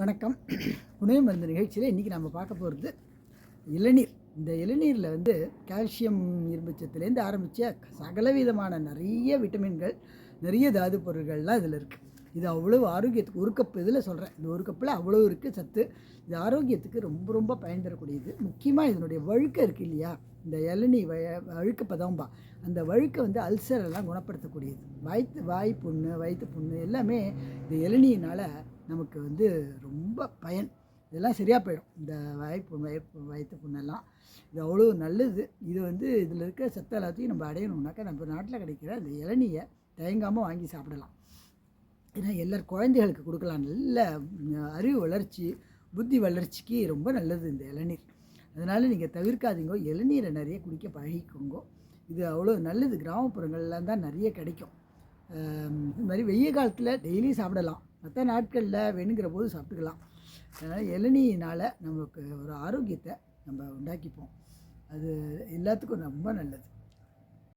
வணக்கம். உணவு மருந்து நிகழ்ச்சியில் இன்றைக்கி நம்ம பார்க்க போகிறது இளநீர். இந்த இளநீரில் வந்து கால்சியம் இரும்புச்சத்துலேருந்து ஆரம்பித்த சகலவிதமான நிறைய விட்டமின்கள் நிறைய தாது பொருட்கள்லாம் இதில் இருக்குது இது அவ்வளோ ஆரோக்கியத்துக்கு ஒரு கப் இதில் சொல்கிறேன் இந்த ஒரு கப்பில் அவ்வளோ இருக்குது சத்து. இது ஆரோக்கியத்துக்கு ரொம்ப ரொம்ப பயன் தரக்கூடியது முக்கியமாக இதனுடைய வழுக்க இருக்குது இல்லையா? இந்த இளநீ வ வழுக்க பதம்பா. அந்த வழுக்க வந்து அல்சர் எல்லாம் குணப்படுத்தக்கூடியது. வயிற்று வாய் புண்ணு வயிற்று புண்ணு எல்லாமே இந்த இளநீயினால் நமக்கு வந்து ரொம்ப பயன். இதெல்லாம் சரியாக போயிடும். இந்த வாய்ப்பு வயப்பு வயத்து புண்ணெல்லாம். இது அவ்வளோ நல்லது. இது வந்து இதில் இருக்க சத்து எல்லாத்தையும் நம்ம அடையணும்னாக்கா நம்ம நாட்டில் கிடைக்கிற இந்த இளநியை தயங்காமல் வாங்கி சாப்பிடலாம். ஏன்னா எல்லார் குழந்தைகளுக்கு கொடுக்கலாம். நல்ல அறிவு வளர்ச்சி புத்தி வளர்ச்சிக்கு ரொம்ப நல்லது இந்த இளநீர். அதனால் நீங்கள் தவிர்க்காதீங்க. இளநீரை நிறைய குடிக்க பழகிக்கோங்க. இது அவ்வளோ நல்லது. கிராமப்புறங்கள்லாம் தான் நிறைய கிடைக்கும். இது மாதிரி வெய்ய காலத்தில் டெய்லியும் சாப்பிடலாம். மற்ற நாட்களில் வேணுங்கிற போது சாப்பிட்டுக்கலாம். அதனால் இளநியினால் நமக்கு ஒரு ஆரோக்கியத்தை நம்ம உண்டாக்கிப்போம். அது எல்லாத்துக்கும் ரொம்ப நல்லது.